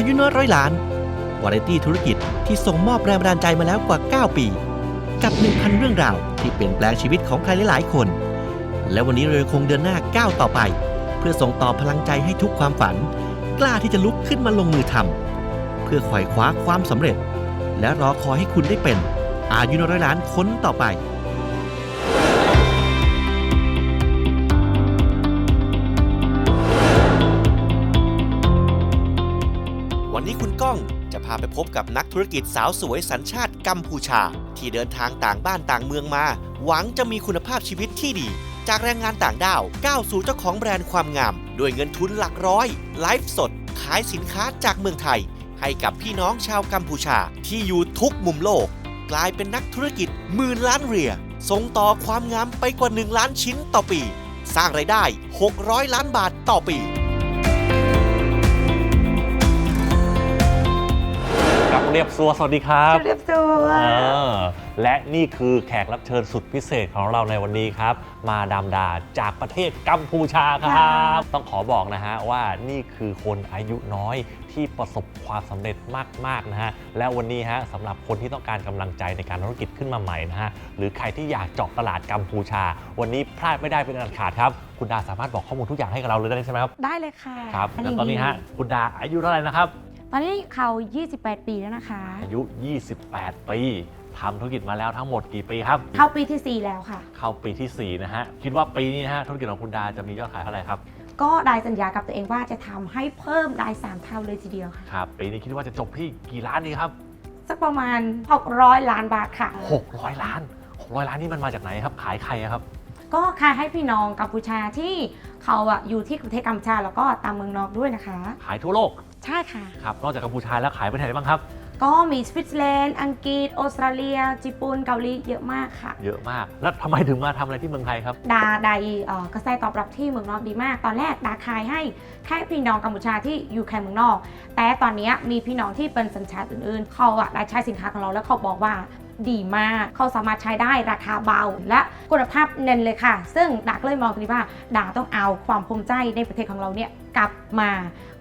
อายุน้อยร้อยล้าน วาไรตี้ธุรกิจที่ส่งมอบแรงบันดาลใจมาแล้วกว่า 9 ปี กับ 1,000 เรื่องราวที่เปลี่ยนแปลงชีวิตของใครหลายๆคน และวันนี้เราคงเดินหน้าก้าวต่อไป เพื่อส่งต่อพลังใจให้ทุกความฝัน กล้าที่จะลุกขึ้นมาลงมือทำเพื่อไขว่คว้าความสำเร็จ และรอคอยให้คุณได้เป็น อายุน้อยร้อยล้านคนต่อไป นี้คุณก้องจะพาไปพบกับนักธุรกิจสาวสวยสัญชาติกัมพูชา ที่เดินทางต่างบ้านต่างเมืองมา หวังจะมีคุณภาพชีวิตที่ดี จากแรงงานต่างด้าวก้าวสู่เจ้าของแบรนด์ความงาม ด้วยเงินทุนหลักร้อย ไลฟ์สด ขายสินค้าจากเมืองไทย ให้กับพี่น้องชาวกัมพูชาที่อยู่ทุกมุมโลก กลายเป็นนักธุรกิจหมื่นล้านเหรียญส่งต่อความงามไปกว่า 1 ล้านชิ้นต่อปี สร้างไรายได้ 600 ล้านบาทต่อปี เรียบซัวสวัสดีครับเรียบตัวเออและนี่คือแขกรับเชิญสุดพิเศษของเราในวันนี้ครับ มาดามดาจากประเทศกัมพูชาครับ ต้องขอบอกนะฮะว่านี่คือคนอายุน้อยที่ประสบความสำเร็จมากๆนะฮะและวันนี้ฮะสำหรับคนที่ต้องการกำลังใจในการธุรกิจขึ้นมาใหม่นะฮะหรือใครที่อยากเจาะตลาดกัมพูชา วันนี้พลาดไม่ได้เป็นอันขาดครับคุณดาสามารถบอกข้อมูลทุกอย่างให้กับเราเลยได้ใช่ไหมครับได้เลยค่ะครับแล้วตอนนี้ฮะคุณดาอายุเท่าไหร่นะครับ ตอนนี้เขา 28 ปีแล้วนะคะ อายุ 28 ปีทำธุรกิจมาแล้วทั้งหมดกี่ปีครับ เข้าปีที่ 4 แล้วค่ะ เข้าปีทีสี่ 4 นะฮะ คิดว่าปีนี้นะฮะธุรกิจของคุณดาจะมียอดขายเท่าไหร่ครับ ก็ได้สัญญากับตัวเองว่าจะทำให้เพิ่มได้3เท่าเลยทีเดียวค่ะ ครับ ปีนี้คิดว่าจะจบที่กี่ล้านดีครับ สักประมาณ 600 ล้านบาทค่ะ 600 ล้าน 600 ล้านนี่มันมาจากไหนครับ ขายใครอะครับ ก็ขายให้พี่น้องกัมพูชาที่เขาอะอยู่ที่ประเทศกัมพูชาแล้วก็ตามเมืองนอกด้วยนะคะ ขายทั่วโลก ใช่ค่ะ ครับนอกจากกัมพูชาแล้วขายไปไหนบ้างครับ ก็มีสวิตเซอร์แลนด์ อังกฤษออสเตรเลียญี่ปุ่นเกาหลีเยอะมากค่ะ เยอะมาก แล้วทำไมถึงมาทำอะไรที่เมืองไทยครับ ดาได้เอ่อกระแสตอบรับที่เมืองนอกดีมาก ตอนแรกดาขายให้แค่พี่น้องกัมพูชาที่อยู่แค่เมืองนอก แต่ตอนนี้มีพี่น้องที่เป็นสัญชาติอื่นๆ เขาอะได้ใช้สินค้าของเราแล้วเขาบอกว่า ดีมาก เขาสามารถใช้ได้ราคาเบา และคุณภาพเน้นเลยค่ะ ซึ่งดาก็เลยมองตรงนี้ว่าดาต้องเอาความภูมิใจในประเทศของเราเนี่ยกลับมา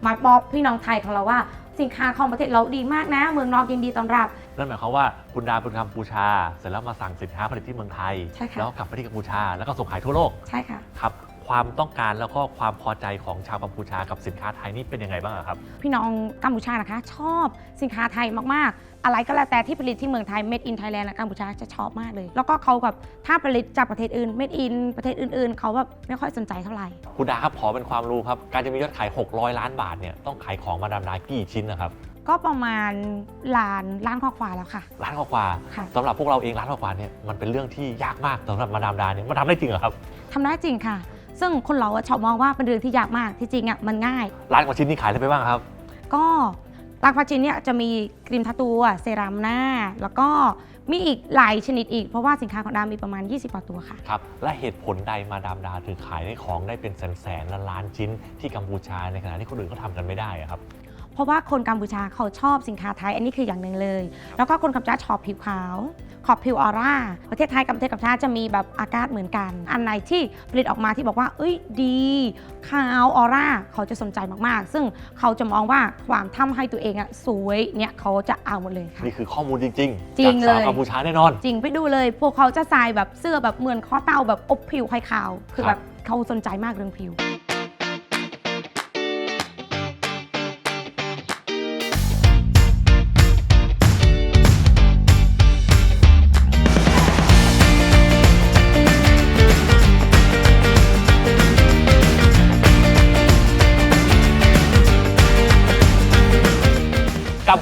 มาบอกพี่น้องไทยของเราว่าสินค้าของประเทศเราดีมากนะ เมืองนอกยินดีต้อนรับนั่นหมายความว่าคุณดาเป็นกัมพูชา เสร็จแล้วมาสั่งสินค้าผลิตที่เมืองไทยใช่ค่ะแล้วกลับไปที่กัมพูชาแล้วก็ส่งขายทั่วโลกใช่ค่ะครับ ความต้องการแล้วก็ความพอใจของชาวกัมพูชากับสินค้าไทยนี่เป็นยังไงบ้างอะครับ พี่น้องกัมพูชานะคะ ชอบสินค้าไทยมากๆ อะไรก็แล้วแต่ที่ผลิตที่เมืองไทย made in Thailand และกัมพูชาจะชอบมากเลย แล้วก็เขาแบบถ้าผลิตจากประเทศอื่น made in ประเทศอื่นๆ เขาแบบไม่ค่อยสนใจเท่าไหร่คุณดาครับขอเป็นความรู้ครับ การจะมียอดขาย 600 ล้านบาทเนี่ยต้องขายของมาดามดากี่ชิ้นนะครับก็ประมาณล้านล้านกว่าๆแล้วค่ะล้านกว่าค่ะๆสำหรับพวกเราเองล้านกว่าๆเนี่ยมันเป็นเรื่องที่ยากมากสำหรับมาดามดาเนี่ยมันทำได้จริงเหรอครับทำได้จริงค่ะ ซึ่งคนเราอะชอบมองว่าเป็นเรื่องที่ยากมากที่จริงอะมันง่ายล้านกว่าชิ้นนี่ขายได้ไปบ้างครับ ก็ลากพาจินเนี่ยจะมีครีมทาตัวเซรั่มหน้า แล้วก็มีอีกหลายชนิดอีก เพราะว่าสินค้าของดามีประมาณ 20กว่าตัวค่ะ ครับ และเหตุผลใดมาดามดาถึงขายได้ของได้เป็นแสนๆและล้านชิ้นที่กัมพูชาในขณะที่คนอื่นเขาทำกันไม่ได้อะครับ เพราะว่าคนกัมพูชาเขาชอบสินค้าไทย อันนี้คืออย่างหนึ่งเลย แล้วก็คนกัมพูชาชอบผิวขาว ขอบผิวออร่า ประเทศไทยกับประเทศกัมพูชาจะมีแบบอากาศเหมือนกัน อันไหนที่ผลิตออกมาที่บอกว่า เอ้ยดีขาวออร่าเขาจะสนใจมากๆ ซึ่งเขาจะมองว่าความทำให้ตัวเองอะสวยเนี่ยเขาจะเอาหมดเลยค่ะนี่คือข้อมูลจริงจริๆจากงสาวเลยกัมพูชาแน่นอน จริงไปดูเลย พวกเขาจะใส่แบบเสื้อแบบเหมือนข้อเต่าแบบอบผิวขาวๆคือครับแบบเขาสนใจมากเรื่องผิว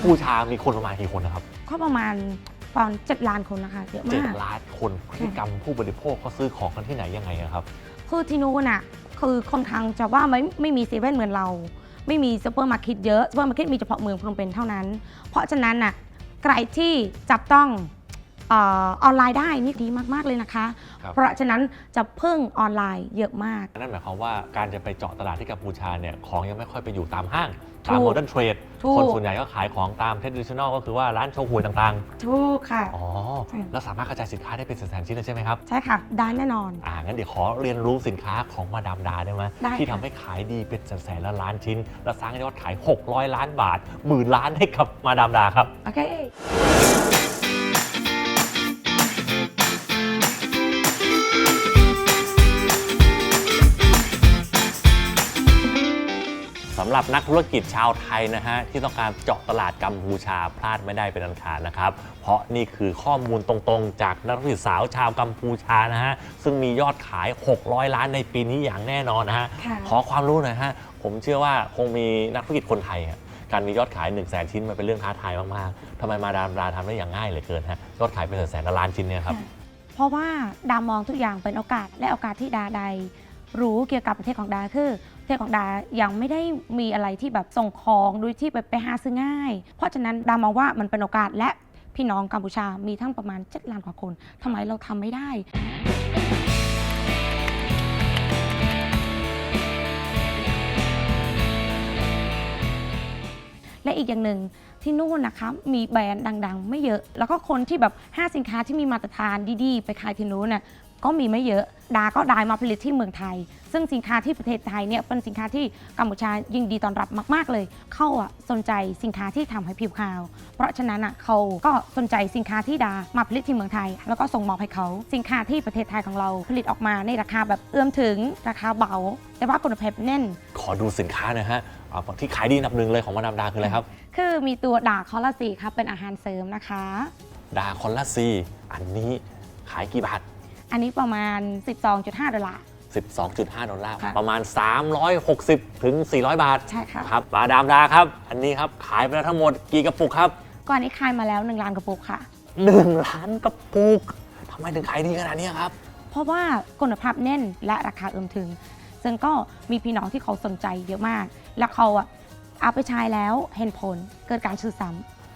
พูชามีคนประมาณกี่คนนะครับก็ประมาณประมาณเจ็ดล้านคนนะคะเยอะเจ็ดมาก ล้านคนพฤติกรรมผู้บริโภคเขาซื้อของกันที่ไหนยังไงอะครับ คือที่นู้นน่ะคือค่อนข้างจะว่าไม่ไม่มีเซเว่นเหมือนเรา ไม่มีซูเปอร์มาร์เก็ตเยอะซูเปอร์มาร์เก็ตมีเฉพาะเมืองพนมเปญเท่านั้น เพราะฉะนั้นน่ะใครที่จับต้องเออออนไลน์ได้นี่ดีมาก ๆ เลยนะคะ ครับ เพราะฉะนั้นจะพึ่งออนไลน์เยอะมาก นั่นหมายความว่าการจะไปเจาะตลาดที่กัมพูชาเนี่ยของยังไม่ค่อยไปอยู่ตามห้างถูก ตามโมเดิร์นเทรดถูก คนส่วนใหญ่ก็ขายของตามเท d ดิช i น n ลก็คือว่าร้านโชว์หวยต่างถูกค่ะ ๆ อ๋อ ใช่ แล้วสามารถกระจายสินค้าได้เป็นแสนๆชิ้นเลยใช่ไหมครับ ใช่ค่ะ ได้แน่นอน อ่า งั้นเดี๋ยวขอเรียนรู้สินค้าของมาดามดาได้ไหมได้ที่ค่ะทำให้ขายดีเป็นแสนๆและล้านชิ้น และสร้างยอดขาย 600 ล้านบาทหมื่นล้านให้กับมาดามดาครับ โอเค หรับนักธุรกิจชาวไทยนะฮะที่ต้องการเจาะตลาดกัมพูชาพลาดไม่ได้เป็นอันขาดนะครับ เพราะนี่คือข้อมูลตรงๆ จากนักธุรกิจสาวชาวกัมพูชานะฮะซึ่งมียอดขาย 600 ล้านในปีนี้อย่างแน่นอนนะฮะค่ะ ขอความรู้หน่อยฮะผมเชื่อว่าคงมีนักธุรกิจคนไทยอะการมียอดขาย1 0 0 0 0แสนชิ้นมันเป็นเรื่องท้าทายมากๆทำไมมาดามดาทำได้อย่างง่ายเหลือเกินฮะยอดขายเป็นแสนๆและล้านชิ้นเนี่ยครับ เพราะว่าดามองทุกอย่างเป็นโอกาสและโอกาสที่ดาใด รู้เกี่ยวกับประเทศของดาคือ ประเทศของดายังไม่ได้มีอะไรที่แบบส่งของโดยที่แบบไปหาซื้อง่าย เพราะฉะนั้นดามองว่ามันเป็นโอกาสและพี่น้องกัมพูชามีทั้งประมาณ7ล้านกว่าคนทำไมเราทำไม่ได้ และอีกอย่างหนึ่งที่นู่นนะคะมีแบรนด์ดัง ๆ ไม่เยอะ แล้วก็คนที่แบบห้าสินค้าที่มีมาตรฐานดีๆ ไปขายที่นู้นน่ะ ก็มีไม่เยอะ ดาก็ได้มาผลิตที่เมืองไทย ซึ่งสินค้าที่ประเทศไทยเนี่ยเป็นสินค้าที่กัมพูชายิ่งดีต้อนรับมาก ๆ เลย เขาอะสนใจสินค้าที่ทำให้ผิวขาว เพราะฉะนั้นอะเขาก็สนใจสินค้าที่ดามาผลิตที่เมืองไทย แล้วก็ส่งมอบให้เขาสินค้าที่ประเทศไทยของเราผลิตออกมาในราคาแบบเอื้อมถึงราคาเบา แต่ว่าคุณภาพแน่น ขอดูสินค้าหน่อยฮะเอาที่ขายดีอันดับหนึ่งเลยของมาดามดาคืออะไรครับ คือมีตัวดาคอลลาซีครับเป็นอาหารเสริมนะคะ ดาคอนลาซี อันนี้ขายกี่บาท อันนี้ประมาณ 12.5 ดอลลาร์ 12.5 ดอลลาร์ ค่ะ ประมาณ 360 ถึง 400 บาท ใช่ค่ะ ครับมาดามดาครับ อันนี้ครับ ขายไปแล้วทั้งหมดกี่กระปุกครับ ก่อนนี้ขายมาแล้ว 1ล้านกระปุกค่ะ 1 ล้านกระปุกทำไมถึงขายดีขนาดนี้ครับ เพราะว่าคุณภาพแน่นและราคาเอื้อมถึง ซึ่งก็มีพี่น้องที่เขาสนใจเยอะมาก และเขาอะเอาไปใช้แล้วเห็นผลเกิดการซื้อซ้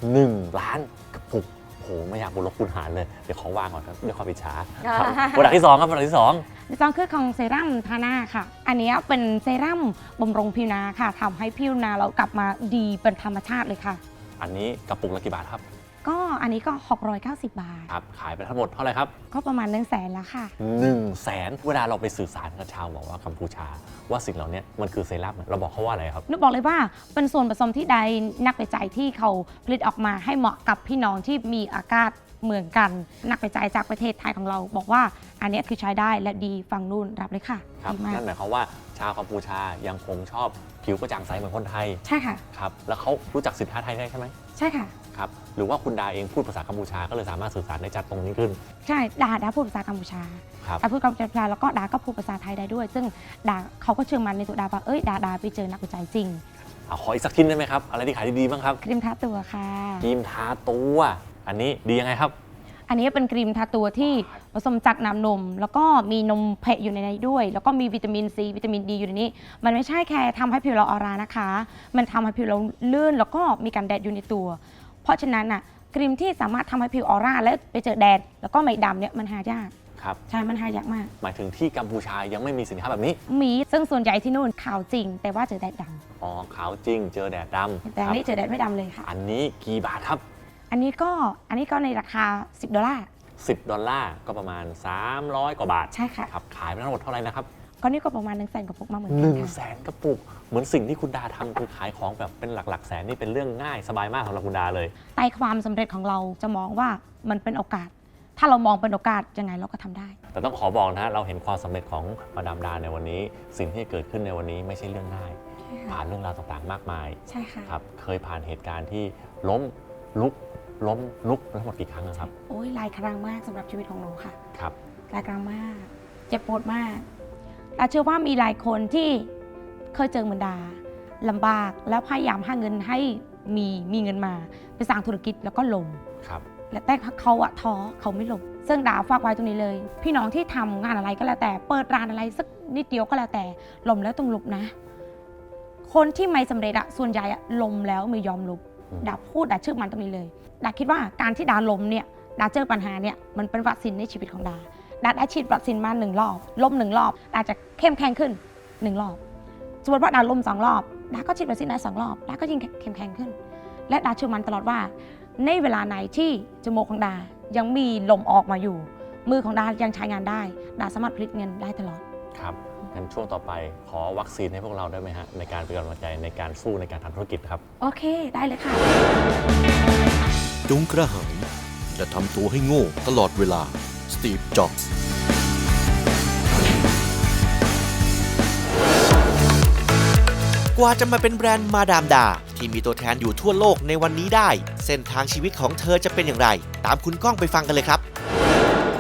1ล้านกระปุกโหไม่อยากบุญลบคุณหารเลย เดี๋ยวขอวางก่อนครับด้วยความอิจฉาำครับโปรดักต์ที่2ครับโปรดักต์ที่2ในซองคือของเซรั่มทาหน้าค่ะ อันนี้เป็นเซรั่มบำรุงผิวหนาค่ะทำให้ผิวหนาเรากลับมาดีเป็นธรรมชาติเลยค่ะ อันนี้กระปุกละกี่บาทครับ ก็อันนี้ก็ 690 บาท ครับขายไปทั้งหมดเท่าไหร่ครับก็ประมาณ1 0 0 0 0แสนแล้วค่ะ1 0 0 0 0แสนเวลาเราไปสื่อสารกับชาวบอกว่ากัมพูชา ว่าสิ่งเหล่านี้มันคือเซรั่มเราบอกเขาว่าอะไรครับนึกบอกเลยว่าเป็นส่วนผสมที่ใดนักวิจัยที่เขาผลิตออกมาให้เหมาะกับพี่น้องที่มีอากาศ เหมือนกันนักวิจัยจากประเทศไทยของเรา บอกว่าอันเนี้ยคือใช้ได้และดีฟังนู่นรับเลยค่ะครับดีมากนั่นหมายความว่าชาวกัมพูชายังคงชอบผิวกระจ่างใสเหมือนคนไทยใช่ค่ะครับแล้วเขารู้จักสินค้าไทยได้ใช่ไหมใช่ค่ะครับหรือว่าคุณดาเองพูดภาษากัมพูชาก็เลยสามารถสื่อสารได้จัดตรงนี้ขึ้น ใช่ดาดาพูดภาษากัมพูชาครับดาพูดกัมพูชาแล้วก็ดาก็พูดภาษาไทยได้ด้วย ซึ่งดาเขาก็เชื่อมั่นในตัวดาว่าเอ้ยดาดาไปเจอนักวิจัยจริงเอาขออีกสักชิ้นได้ไหมครับ อะไรที่ขายดีๆบ้างครับครีมทาตัวค่ะครีมทาตัว อันนี้ดียังไงครับ อันนี้เป็นครีมทาตัวที่ผสมจากน้ำนม แล้วก็มีนมแพะอยู่ในนี้ด้วย แล้วก็มีวิตามินซีวิตามินดีอยู่ในนี้ มันไม่ใช่แค่ทำให้ผิวเราออร่านะคะ มันทำให้ผิวเราลื่นแล้วก็มีการแดดอยู่ในตัว เพราะฉะนั้นน่ะครีมที่สามารถทำให้ผิวออร่าและไปเจอแดดแล้วก็ไม่ดำเนี่ยมันหายากครับ ใช่มันหายากมาก หมายถึงที่กัมพูชายังไม่มีสินค้าแบบนี้ มีซึ่งส่วนใหญ่ที่นู่นขาวจริง แต่ว่าเจอแดดดอ๋อขาวจริงเจอแดดดำำแต่อันนี้คเจรับอแดดไม่ดำเลยค่ะ อันนี้กี่บาทครับ อันนี้ก็อันนี้ก็ในราคา 10 ดอลลาร์ 10 ดอลลาร์ก็ประมาณ 300 กว่าบาทใช่ค่ะ ครับขายไปทั้งหมดเท่าไหร่นะครับก็นี่ก็ประมาณ1นึ่งแสนกว่าปุกมาเหมือนหกันึ่นงค่ะแสนกระปุก เหมือนสิ่งที่คุณดาทำคือขายของแบบเป็นหลักๆแสนนี่เป็นเรื่องง่ายสบายมากสำหรับคุณดาเลย ใต้ความสำเร็จของเราจะมองว่ามันเป็นโอกาส ถ้าเรามองเป็นโอกาสยังไงเราก็ทำได้ แต่ต้องขอบอกนะฮะเราเห็นความสำเร็จของมาดามดาในวันนี้ สิ่งที่เกิดขึ้นในวันนี้ไม่ใช่เรื่องง่าย ผ่านเรื่องราวต่างๆ มากมาย ใช่ค่ะ ครับเคยผ่านเหตุการณ์ที่ล้มลุก ล้มลุกทั้งหมดกี่ครั้งอะครับ โอ้ยหลายครั้งมากสำหรับชีวิตของหนูค่ะครับ หลายครั้งมากเจ็บปวดมากและเชื่อว่ามีหลายคนที่เคยเจอเหมือนดาลำบากแล้วพยายามหาเงินให้มีมีเงินมาไปสร้างธุรกิจแล้วก็ลมครับ และแต่เขาอะท้อเขาไม่ลงซึ่งดาวฝากไว้ตรงนี้เลย พี่น้องที่ทำงานอะไรก็แล้วแต่ เปิดร้านอะไรสักนิดเดียวก็แล้วแต่ลมแล้วต้องลุกนะ คนที่ไม่สำเร็จอะส่วนใหญ่อะลมแล้วไม่ยอมลุกอืม ดาพูดดาเชื่อมันตรงนี้เลย ดาคิดว่าการที่ดาลมเนี่ยดาเจอปัญหาเนี่ยมันเป็นวัคซีนในชีวิตของดาดาได้ฉีดวัคซีนมาหนึ่งรอบล้มหนึ่งรอบดาจะเข้มแข็งขึ้นหนึ่งรอบสมมติว่าดาล้มสองรอบดาก็ฉีดวัคซีนได้สองรอบดาก็ยิ่งเข้มแข็งขึ้น และดาเชื่อมันตลอดว่า ในเวลาไหนที่จมูกของดายังมีลมออกมาอยู่ มือของดายังใช้งานได้ ดาสามารถผลิตเงินได้ตลอดครับงั้นช่วงต่อไปขอวัคซีนให้พวกเราได้ไหมฮะในการเป็นกำลังใจในการสู้ในการทำธุรกิจครับ โอเค ได้เลยค่ะ จงกระหายและทำตัวให้โง่ตลอดเวลา สตีฟ จ็อบส์กว่าจะมาเป็นแบรนด์มาดามดา ที่มีตัวแทนอยู่ทั่วโลกในวันนี้ได้ เส้นทางชีวิตของเธอจะเป็นอย่างไร ตามคุณก้องไปฟังกันเลยครับ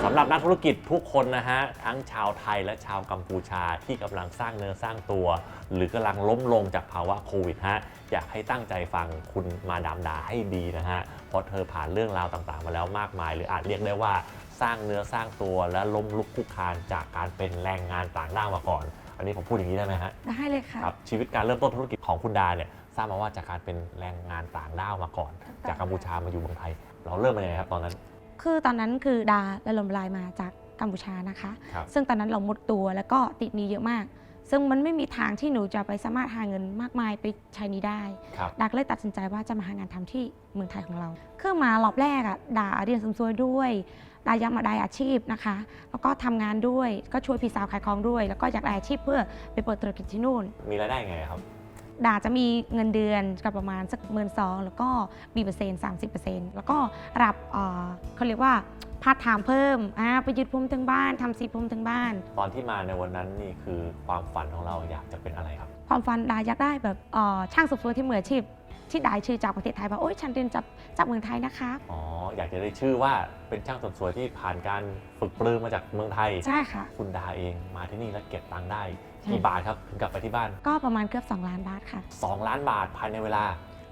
สำหรับนักธุรกิจทุกคนนะฮะ ทั้งชาวไทยและชาวกัมพูชาที่กำลังสร้างเนื้อสร้างตัว หรือกำลังล้มลงจากภาวะโควิดฮะ อยากให้ตั้งใจฟังคุณมาดามดาให้ดีนะฮะ เพราะเธอผ่านเรื่องราวต่างๆ มาแล้วมากมาย หรืออาจเรียกได้ว่าสร้างเนื้อสร้างตัวและล้มลุกคลุกคลานจากการเป็นแรงงานต่างด้าวมาก่อน อันนี้ผมพูดอย่างนี้ได้ไหมฮะได้เลยค่ะครับชีวิตการเริ่มต้นธุรกิจของคุณดาเนี่ยทราบมาว่าจากการเป็นแรงงานต่างด้าวมาก่อน จากกัมพูชามาอยู่เมืองไทย เราเริ่มมายังไงครับตอนนั้น คือตอนนั้นคือดาละลมละลายมาจากกัมพูชานะคะ ครับ ซึ่งตอนนั้นเราหมดตัวแล้วก็ติดหนี้เยอะมาก ซึ่งมันไม่มีทางที่หนูจะไปสามารถหาเงินมากมายไปใช้หนี้ได้ ครับดาก็เลยตัดสินใจว่าจะมาหางานทำที่เมืองไทยของเรา คือมารอบแรกอะดาเรียนเสริมสวยด้วยดาอยากมาได้อาชีพนะคะ แล้วก็ทำงานด้วย ก็ช่วยพี่สาวขายของด้วย แล้วก็อยากได้อาชีพเพื่อไปเปิดธุรกิจที่นู่น มีรายได้ไงครับ ดาจะมีเงินเดือนกับประมาณสักหมื่นสองแล้วก็มีเปอร์เซ็นต์สามสิบเปอร์เซ็นต์แล้วก็รับเอ่อเขาเรียกว่าพาร์ทไทม์เพิ่มอ่าไปยึดพรมถึงบ้านทำสีพรมถึงบ้าน ตอนที่มาในวันนั้นนี่คือความฝันของเราอยากจะเป็นอะไรครับ ความฝันดาอยากได้แบบเอ่อช่างสืบสวนที่มืออาชีพที่ได้ชื่อจากประเทศไทยว่าโอ๊ยฉันเรียนจากจากเมืองไทยนะคะ อ๋อ อยากจะได้ชื่อว่าเป็นช่างเสริมสวยที่ผ่านการฝึกปรือมาจากเมืองไทย ใช่ค่ะ คุณดาเองมาที่นี่แล้วเก็บตังค์ได้ใช่ กี่บาทครับถึงกลับไปที่บ้าน ก็ประมาณเกือบ 2 ล้านบาทค่ะ 2 ล้านบาทภายในเวลา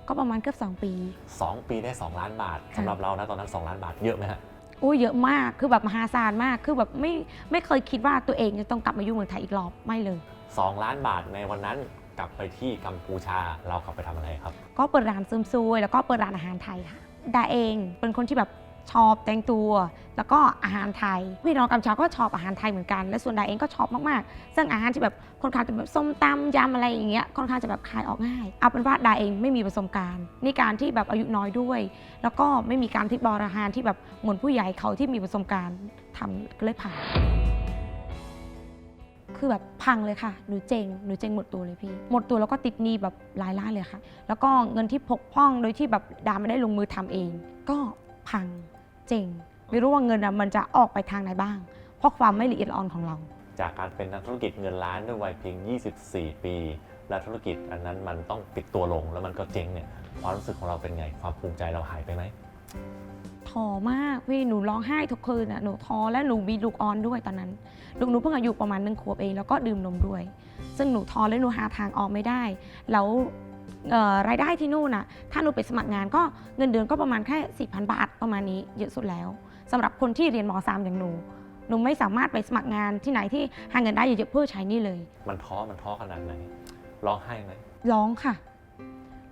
ก็ประมาณเกือบ 2 ปี 2 ปีได้ 2 ล้านบาทค่ะสำหรับเรานะตอนนั้น 2 ล้านบาทเยอะไหมฮะอุ้ยเยอะมากคือแบบมหาศาลมาก คือแบบไม่ไม่เคยคิดว่าตัวเองจะต้องกลับมาอยู่เมืองไทยอีกรอบไม่เลย 2 ล้านบาทในวันนั้นกลับไปที่กัมพูชาเรากลับไปทำอะไรครับ ก็เปิดร้านเสริมสวยแล้วก็เปิดร้านอาหารไทยค่ะดาเองเป็นคนที่แบบ ชอบแต่งตัว แล้วก็อาหารไทยพี่น้องกัมชาก็ชอบอาหารไทยเหมือนกัน และส่วนดาเองก็ชอบมากๆ ซึ่งอาหารที่แบบค่อนข้างจะแบบส้มตำยำอะไรอย่างเงี้ยค่อนข้างจะแบบขายออกง่าย เอาเป็นว่าดาเองไม่มีประสบการณ์ในการที่แบบอายุน้อยด้วย แล้วก็ไม่มีการที่บริหารที่แบบเหมือนผู้ใหญ่เขาที่มีประสบการณ์ทำก็เลยผ่านคือแบบพังเลยค่ะ หนูเจง หนูเจงหมดตัวเลยพี่ หมดตัวแล้วก็ติดหนี้แบบหลายล้านเลยค่ะ แล้วก็เงินที่พกพ่องโดยที่แบบดาไม่ได้ลงมือทำเอง ก็พัง เจงไม่รู้ว่าเงินอะมันจะออกไปทางไหนบ้าง เพราะความไม่ละเอียดอ่อนของเรา จากการเป็นนักธุรกิจเงินล้านด้วยวัยเพียง 24 ปี และธุรกิจอันนั้นมันต้องปิดตัวลงแล้วมันก็เจ๊งเนี่ยความรู้สึกของเราเป็นไงความภูมิใจเราหายไปไหมท้อมากพี่หนูร้องไห้ทุกคืนอะหนูท้อและหนูมีลูกอ่อนด้วยตอนนั้นลูกหนูเพิ่งอายุประมาณหนึ่งขวบเองแล้วก็ดื่มนมด้วย ซึ่งหนูท้อและหนูหาทางออกไม่ได้ แล้วเอ่อ รายได้ที่นู่นน่ะถ้าหนูไปสมัครงานก็เงินเดือนก็ประมาณแค่ 4,000 บาทประมาณนี้เยอะสุดแล้วสำหรับคนที่เรียนม .3 อย่างหนูหนูไม่สามารถไปสมัครงานที่ไหนที่หาเงินได้เยอะๆเพื่อใช้หนี่เลย มันท้อมันท้อขนาดไหนร้องไห้ไหมร้องค่ะ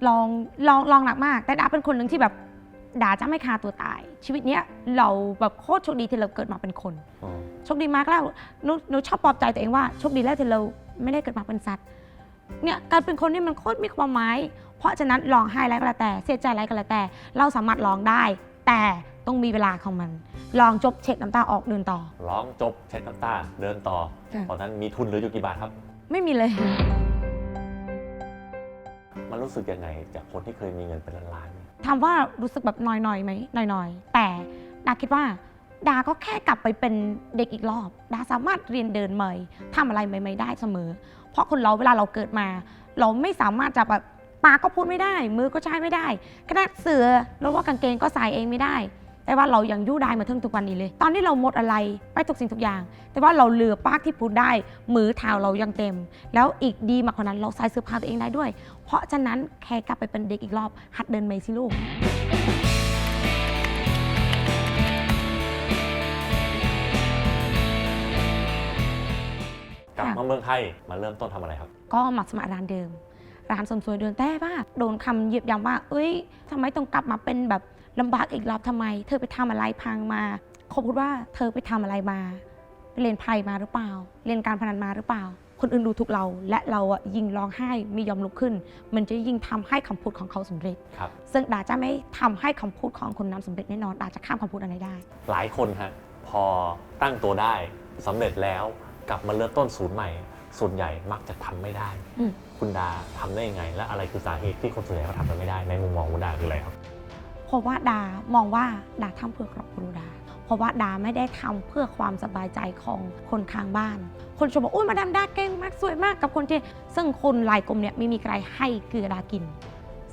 ลองลองลองหนักมาก แต่ดาเป็นคนหนึ่งที่แบบดาจะไม่ฆ่าตัวตาย ชีวิตเนี้ยเราแบบโคตรโชคดีที่เราเกิดมาเป็นคนอืมโชคดีมากแล้วหนูหนูชอบปลอบใจตัวเองว่าโชคดีแล้วที่เราไม่ได้เกิดมาเป็นสัตว์ เนี่ยการเป็นคนนี่มันโคตรมีความหมาย เพราะฉะนั้นร้องไห้อะไรก็แล้วแต่ เสียใจอะไรก็แล้วแต่ เราสามารถร้องได้ แต่ต้องมีเวลาของมันลองจบเช็ดน้ำตาออกเดินต่อ ร้องจบเช็ดน้ำตาเดินต่อ ค่ะ ตอนนั้นมีทุนเหลืออยู่กี่บาทครับ ไม่มีเลย มันรู้สึกยังไงจากคนที่เคยมีเงินเป็นล้านๆเนี่ยถามว่ารู้สึกแบบหน่อยๆไหมหน่อยๆ แต่ดาคิดว่า ดาก็แค่กลับไปเป็นเด็กอีกรอบ ดาสามารถเรียนเดินใหม่ทำอะไรใหม่ ๆ ได้เสมอ เพราะคนเราเวลาเราเกิดมา เราไม่สามารถจะแบบปากก็พูดไม่ได้ มือก็ใช้ไม่ได้กระดเสือแล้วว่ากางเกงก็ใส่เองไม่ได้ แต่ว่าเรายังยู่ได้มาถึงทุกวันนี้เลย ตอนที่เราหมดอะไรไปทุกสิ่งทุกอย่าง แต่ว่าเราเหลือปากที่พูดได้ มือเท้าเรายังเต็ม แล้วอีกดีมากกว่านั้นเราใส่เสื้อผ้าตัวเองได้ด้วย เพราะฉะนั้นแค่กลับไปเป็นเด็กอีกรอบหัดเดินใหม่สิลูก เมืองไทย มาเริ่มต้นทำอะไรครับ ก็มาสมัครร้านเดิม ร้านเสริมสวยเดินแต่ว่าโดนคำเหยียบย้ำว่า เอ้ยทำไมต้องกลับมาเป็นแบบลำบากอีกรอบทำไม เธอไปทำอะไรพังมาเขาพูดว่าเธอไปทำอะไรมาไปเล่นไพ่มาหรือเปล่า เล่นการพนันมาหรือเปล่า คนอื่นดูถูกเรา และเราอะยิ่งร้องไห้ไม่ยอมลุกขึ้น มันจะยิ่งทำให้คำพูดของเขาสำเร็จครับซึ่งดาจะไม่ทำให้คำพูดของคนนั้นสำเร็จแน่นอนดาจะข้ามคำพูดอันไหนได้ หลายคนฮะพอตั้งตัวได้สำเร็จแล้ว กลับมาเริ่มต้นศูนย์ใหม่ ส่วนใหญ่มักจะทำไม่ได้ อืม คุณดาทำได้ยังไง และอะไรคือสาเหตุที่คนส่วนใหญ่เขาทำกันไม่ได้ในมุมมองคุณดาคืออะไรครับ เพราะว่าดามองว่าดาทำเพื่อครอบครัวดา เพราะว่าดาไม่ได้ทำเพื่อความสบายใจของคนข้างบ้าน คนชมบอกอุ้ยมาดามดาเก่งมากสวยมากกับคนที่ ซึ่งคนหลายกลมเนี่ยไม่มีใครให้เกลือดากิน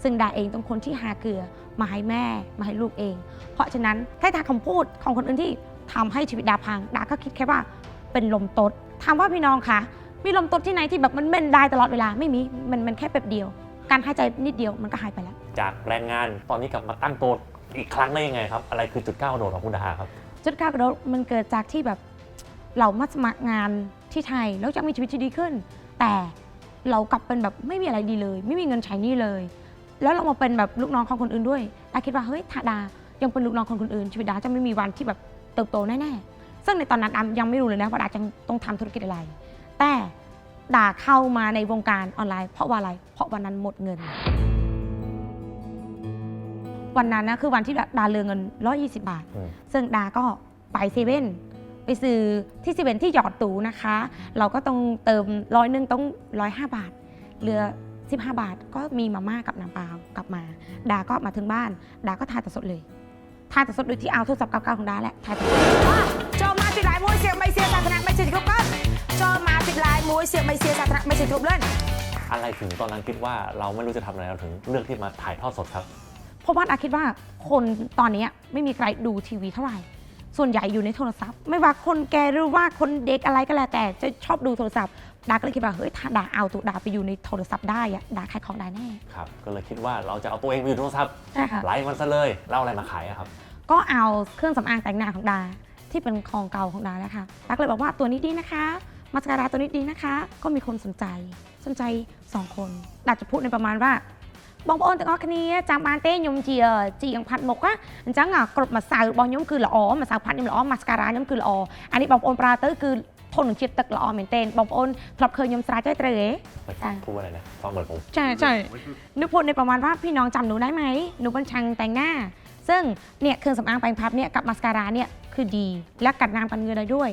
ซึ่งดาเองต้องคนที่หาเกลือมาให้แม่มาให้ลูกเอง เพราะฉะนั้นถ้าทาคำพูดของคนอื่นที่ทำให้ชีวิตดาพังดาก็คิดแค่ว่าเป็นลมตด ถามว่าพี่น้องคะมีลมตดที่ไหนที่แบบมันเม่นได้ตลอดเวลาไม่มีมันมันแค่แป๊บเดียว การหายใจนิดเดียวมันก็หายไปแล้ว จากแรงงานตอนนี้กลับมาตั้งตัวอีกครั้งได้ยังไงครับ อะไรคือจุดก้าวกระโดดของคุณดาครับ จุดก้าวกระโดดมันเกิดจากที่แบบเรามาสมัครงานที่ไทยแล้วจะมีชีวิตที่ดีขึ้น แต่เรากลับเป็นแบบไม่มีอะไรดีเลย ไม่มีเงินใช้หนี่เลย แล้วเรามาเป็นแบบลูกน้องของคนอื่นด้วยดาคิดว่าเฮ้ยถ้าดายังเป็นลูกน้องของคนอื่นชีวิตดาจะไม่มีวันที่แบบเติบโตแน่ๆ ซึ่งในตอนนั้นดายังไม่รู้เลยนะว่าดาจะต้องทำธุรกิจอะไร แต่ดาเข้ามาในวงการออนไลน์เพราะว่าอะไร เพราะวันนั้นหมดเงิน วันนั้นนะคือวันที่ดาเหลือเงิน 120 บาทอืมซึ่งดาก็ไปเซเว่นไปซื้อที่เซเว่นที่หยอดตูนะคะ เราก็ต้องเติมร้อยหนึ่งต้องร้อยห้าบาทเหลือ15 บาทก็มีมาม่ากับน้ำเปล่ากลับมา ดาก็มาถึงบ้าน ดาก็ทานแต่สดเลยทานแต่สดโดยที่เอาโทรศัพท์เก่าๆของดาแหละทานแต่สด สิดหลายมุ้ยเสียงไม่เสียสาธารณะไม่เสียกรุ๊ปก้อนโจมาสิดหลายมุ้ยเสียงไม่เสียสาธารณะไม่เสียกรุ๊ปเล่นอะไรถึงตอนนั้นคิดว่าเราไม่รู้จะทำอะไรเราถึงเลือกที่มาถ่ายทอดสดครับ เพราะว่าอาคิดว่าคนตอนนี้ไม่มีใครดูทีวีเท่าไหร่ ส่วนใหญ่อยู่ในโทรศัพท์ ไม่ว่าคนแกหรือว่าคนเด็กอะไรก็แล้วแต่จะชอบดูโทรศัพท์ดาก็เลยคิดว่าเฮ้ยถ้าดาเอาตัวดาไปอยู่ในโทรศัพท์ได้อะดาขายของได้แน่ครับก็เลยคิดว่าเราจะเอาตัวเองไปอยู่โทรศัพท์ไลฟ์มันซะเลยเล่าอะไรมาขายครับ ก็เอาเครื่องสำอางแต่งหน้าของดา ที่เป็นของเก่าของดาแล้วค่ะดาก็เลยบอกว่าตัวนี้ดีนะคะ มาสการาตัวนี้ดีนะคะ ก็มีคนสนใจ สนใจ 2 คน ดาจะพูดในประมาณว่า បងប្អូនទាំងអស់គ្នាចាំបានទេខ្ញុំជាជាងផាត់មុខណាអញ្ចឹងអាគ្រប់ម្សៅរបស់ខ្ញុំគឺល្អម្សៅផាត់ខ្ញុំល្អម៉ាស្ការ៉ាខ្ញុំគឺល្អអានេះបងប្អូនប្រើទៅគឺធន់នឹងជាតិទឹកល្អមែនទែនបងប្អូនធ្លាប់ឃើញខ្ញុំស្រេចហើយត្រូវទេ ไปฟังพูดว่าอะไรนะฟังเหมือนผม ใช่ใช่นึกพูดในประมาณว่าพี่น้องจำหนูได้ไหมหนูเป็นช่างแต่งหน้า ซึ่งเนี่ยเครื่องสำอางแปรงพับเนี่ยกับมาสการาเนี่ย คือดี และกัดน้ำกันเหงือได้ด้วย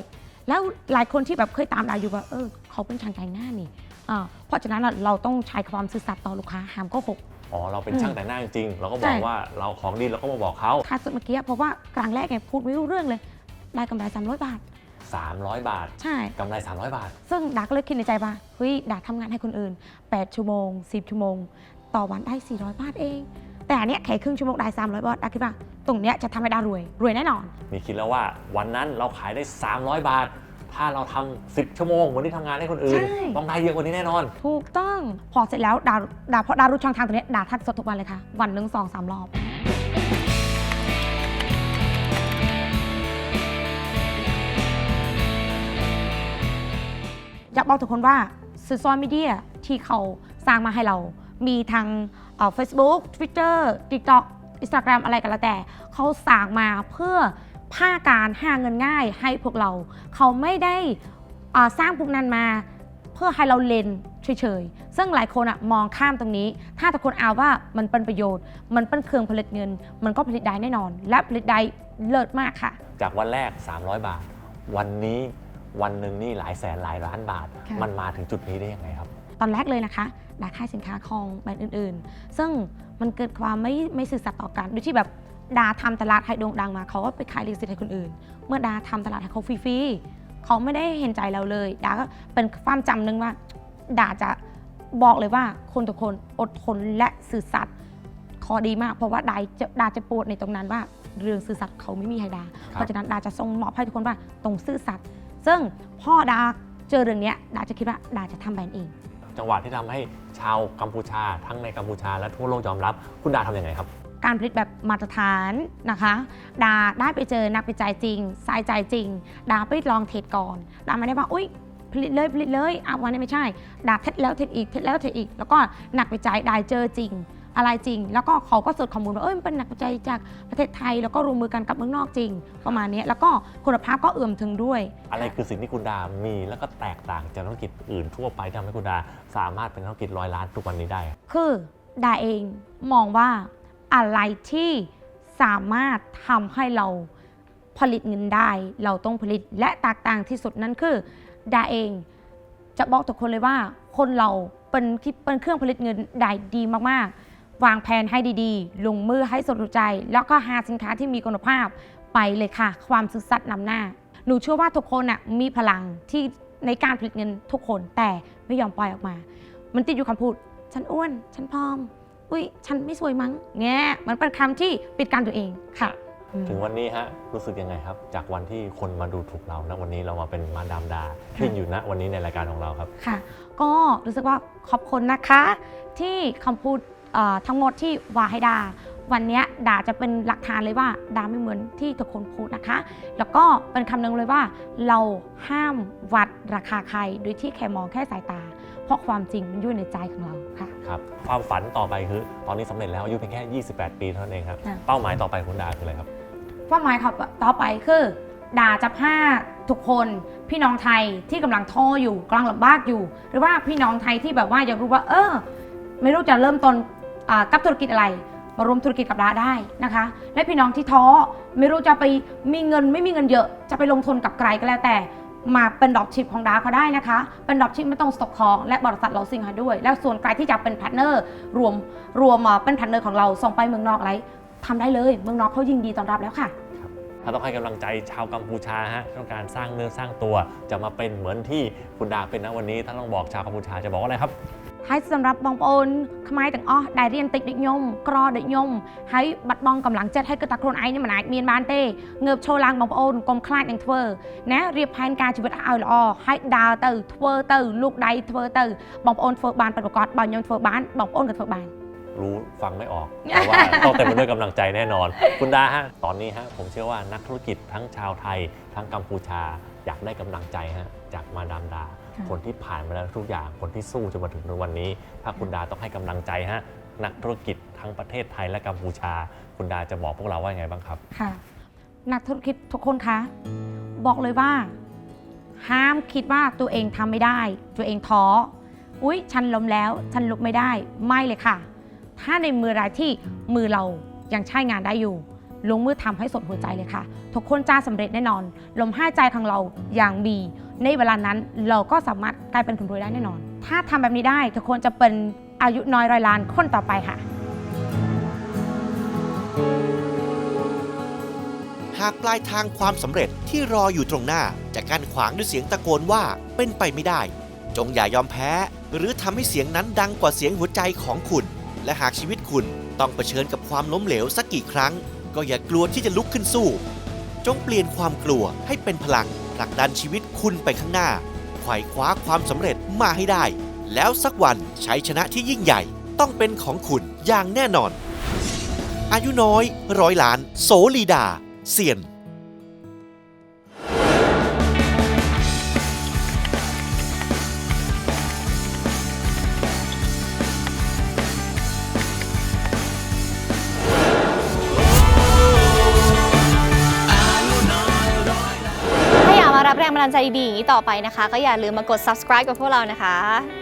แล้วหลายคนที่แบบเคยตามเราอยู่ว่าเออเขาเป็นช่างแต่งหน้านี่อ่าเพราะฉะนั้นอะเราต้องใช้ความซื่อสัตย์ต่อลูกค้าห้ามโก็หก อ๋อ เราเป็นอืมช่างแต่งหน้าจริงๆเราก็บใช่อกว่าเราของดีเราก็มาบอกเขา ค่าสุดเมื่อกี้เพราะว่ากลางแรกไงพูดไม่รู้เรื่องเลย ได้กำไร300 บาท 300 บาทใช่ กำไร 300 บาท ซึ่งดาก็เลยคิดในใจว่าเฮ้ยดาทำงานให้คนอื่น 8 ชั่วโมง 10 ชั่วโมง ต่อวันได้ 400 บาทเอง แต่อันเนี้ยแค่ครึ่งชั่วโมงได้300บาทดาคิดว่าตรงเนี้ยจะทำให้ดารวย รวยแน่นอน มีคิดแล้วว่าวันนั้นเราขายได้ 300 บาท ถ้าเราทำ10 ชั่วโมงเหมือนที่ทำงานให้คนอื่น ใช่ ต้องได้เยอะกว่านี้แน่นอน ถูกต้องพอเสร็จแล้วดาดาพอดารู้ช่องทางตรงเนี้ยดาทัดสดทุกวันเลยค่ะ วันหนึ่งสองสามรอบ อยากบอกทุกคนว่าสื่อโซเชียลมีเดียที่เขาสร้างมาให้เรา มีทาง เฟซบุ๊กทวิตเตอร์ติ๊กต็อกอินสตาแกรมอะไรก็แล้วแต่ เขาสร้างมาเพื่อผ้าการหาเงินง่ายให้พวกเรา เขาไม่ได้อ่าสร้างพวกนั้นมาเพื่อให้เราเล่นเฉยๆ ซึ่งหลายคนอะมองข้ามตรงนี้ ถ้าทุกคนเอาว่ามันเป็นประโยชน์ มันเป็นเครื่องผลิตเงิน มันก็ผลิตได้แน่นอน และผลิตได้เลิศมากค่ะ จากวันแรก 300 บาท วันนี้วันหนึ่งนี่หลายแสนหลายล้านบาทค่ะมันมาถึงจุดนี้ได้ยังไงครับ ตอนแรกเลยนะคะดาขายสินค้าของแบรนด์อื่น ๆ ซึ่งมันเกิดความไม่ไม่สื่อสัตย์ต่อกันโดยที่แบบดาทำตลาดให้โด่งดังมาเขาก็ไปขายลิขสิทธิ์ให้คนอื่น เมื่อดาทำตลาดให้เขาฟรีๆเขาไม่ได้เห็นใจเราเลย ดาก็เป็นความจำหนึงว่า ดาจะบอกเลยว่าคนทุกคนอดทนและสื่อสัตย์ขอดีมากเพราะว่าดาจะดาจะปวดในตรงนั้นว่าเรื่องสื่อสัตย์เขาไม่มีให้ดา เพราะฉะนั้นดาจะส่งมอบให้ทุกคนว่าตรงซื่อสัตย์ซึ่งพ่อดาเจอเรื่องเนี้ยดาจะคิดว่าดาจะทำแบรนด์เอง จังหวะที่ทำให้ชาวกัมพูชา ทั้งในกัมพูชาและทั่วโลกยอมรับ คุณดาทำยังไงครับ การผลิตแบบมาตรฐานนะคะ ดาได้ไปเจอนักวิจัยจริงสายใจจริง ดาไปลองเทสก่อน ดาไม่ได้ว่าอุ้ยผลิตเลยผลิตเลยเอาวันนี้ไม่ใช่ ดาเทสแล้วเทสอีกเทสแล้วเทสอีก แล้วก็นักวิจัยได้เจอจริง อะไรจริง แล้วก็เขาก็สืบข้อมูลว่าเอ้ยมันเป็นนักวิจัยจากประเทศไทย แล้วก็รวมมือกันกับเมืองนอกจริง ประมาณนี้แล้วก็คุณภาพก็เอื่อมถึงด้วย อะไรคือสิ่งที่คุณดา มีแล้วก็แตกต่างจากธุรกิจอื่นทั่วไปที่ทำให้คุณดา สามารถเป็นธุรกิจร้อยล้านทุกวันนี้ได้คือดาเองมองว่าอะไรที่สามารถทำให้เราผลิตเงินได้ เราต้องผลิตและแตกต่างที่สุดนั่นคือดาเองจะบอกทุกคนเลยว่าคนเราเป็นที่เป็นเครื่องผลิตเงินได้ดีมากๆ วางแผนให้ดีๆ ลงมือให้สุดหัวใจ แล้วก็หาสินค้าที่มีคุณภาพไปเลยค่ะ ความซื่อสัตย์นำหน้า หนูเชื่อว่าทุกคนน่ะมีพลังที่ในการผลิตเงินทุกคนแต่ไม่ยอมปล่อยออกมา มันติดอยู่คำพูด ฉันอ้วน ฉันพร้อม อุ้ยฉันไม่สวยมั้งเนี่ยมันเป็นคำที่ปิดกั้นตัวเองค่ะอืมถึงวันนี้ฮะรู้สึกยังไงครับ จากวันที่คนมาดูถูกเราณวันนี้เรามาเป็นมาดามดาที่อยู่ณวันนี้ในรายการของเราครับ ค่ะ ก็รู้สึกว่าขอบคุณนะคะ ที่คำพูดเอ่อ ทั้งหมดที่ว่าให้ดา วันเนี้ยดาจะเป็นหลักฐานเลยว่าดาไม่เหมือนที่ทุกคนพูดนะคะ แล้วก็เป็นคำหนึงเลยว่า เราห้ามวัดราคาใครโดยที่แค่มองแค่สายตา เพราะความจริงมันอยู่ในใจของเราค่ะครับความฝันต่อไปคือ ตอนนี้สำเร็จแล้วอายุเพียงแค่ 28 ปีเท่านั้นเองครับค่ะเป้าหมายต่อไปของคุณดาคืออะไรครับเป้าหมายเขาต่อไปคือด่าจะผ้าทุกคนพี่น้องไทยที่กำลังท้ออยู่กำลังลำบากอยู่ หรือว่าพี่น้องไทยที่แบบว่าอยากรู้ว่า เออ ไม่รู้จะเริ่มต้นอ่า กับธุรกิจอะไร มารวมธุรกิจกับดาได้นะคะ และพี่น้องที่ท้อไม่รู้จะไปมีเงินไม่มีเงินเยอะ จะไปลงทุนกับใครก็แล้วแต่มาเป็นดอกชิปของดาเขาได้นะคะ เป็นดอกชิปไม่ต้องสต็อกของ และบริษัทเราซิงค์ด้วย แล้วส่วนใครที่จะเป็นพาร์ทเนอร์รวมรวมเป็นพาร์ทเนอร์ของเราส่งไปเมืองนอกอะไรทำได้เลยเมืองนอกเขายินดีต้อนรับแล้วค่ะถ้าต้องให้กำลังใจชาวกัมพูชาฮะต้องการสร้างเนื้อสร้างตัว จะมาเป็นเหมือนที่คุณดาเป็นนะวันนี้ถ้าต้องบอกชาวกัมพูชาจะบอกว่าอะไรครับ ហើយសម្រាប់បងប្អូនខ្មែរទាំងអស់ដែលរៀនតិចដូចខ្ញុំក្រដូចខ្ញុំហើយបាត់បង់កម្លាំងចិត្តហើយគិតថាខ្លួនឯងនេះមិនអាចមានបានទេងើបឈរឡើងបងប្អូនកុំខ្លាចនឹងធ្វើណារៀបផែនការជីវិតឲ្យល្អហើយដើរទៅធ្វើទៅលូកដៃធ្វើទៅបងប្អូនធ្វើបានពិតប្រាកដបើខ្ញុំធ្វើបានបងប្អូនក៏ធ្វើបាន รู้ฟังไม่ออก แต่ว่าต้องเต็มไปด้วยกำลังใจแน่นอน คุณดาฮะตอนนี้ฮะผมเชื่อว่านักธุรกิจทั้งชาวไทย ทั้งกัมพูชา อยากได้กำลังใจฮะจากมาดามดา ค่ะคนที่ผ่านมาแล้วทุกอย่างคนที่สู้จนมาถึงวันนี้ ถ้าคุณดาต้องให้กำลังใจฮะนักธุรกิจทั้งประเทศไทยและกัมพูชา คุณดาจะบอกพวกเราว่ายังไงบ้างครับค่ะนักธุรกิจทุกคนคะบอกเลยว่า ห้ามคิดว่าตัวเองทำไม่ได้ ตัวเองท้ออุ๊ย ฉันล้มแล้ว ฉันลุกไม่ได้ ไม่เลยค่ะ ถ้าในมือรายที่มือเรายังใช้งานได้อยู่ ลงมือทำให้สดหัวใจเลยค่ะ ทุกคนจะสำเร็จแน่นอน ลมหายใจของเราอย่างมี ในเวลานั้นเราก็สามารถกลายเป็นคนรวยได้แน่นอน ถ้าทำแบบนี้ได้ทุกคนจะเป็นอายุน้อยร้อยล้านคนต่อไปค่ะ หากปลายทางความสำเร็จที่รออยู่ตรงหน้า จะกั้นขวางด้วยเสียงตะโกนว่าเป็นไปไม่ได้ จงอย่ายอมแพ้ หรือทำให้เสียงนั้นดังกว่าเสียงหัวใจของคุณ และหากชีวิตคุณต้องเผชิญกับความล้มเหลวสักกี่ครั้ง ก็อย่ากลัวที่จะลุกขึ้นสู้ จงเปลี่ยนความกลัวให้เป็นพลัง ผลักดันชีวิตคุณไปข้างหน้าไขว่คว้าความสำเร็จมาให้ได้ แล้วสักวันชัยชนะที่ยิ่งใหญ่ ต้องเป็นของคุณอย่างแน่นอน อายุน้อย ร้อยล้าน โสลีดาเซียน ใจดีๆอย่างนี้ต่อไปนะคะ ก็อย่าลืมมากด subscribe กับพวกเรานะคะ